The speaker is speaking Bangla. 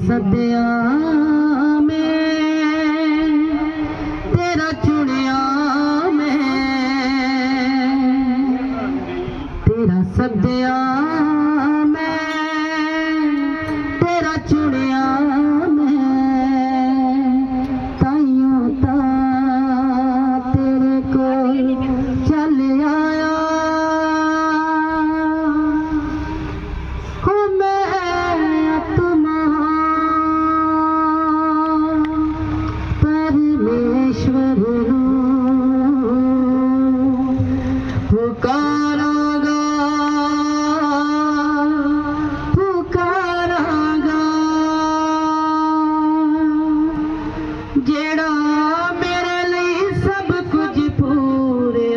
सभी ਲਈ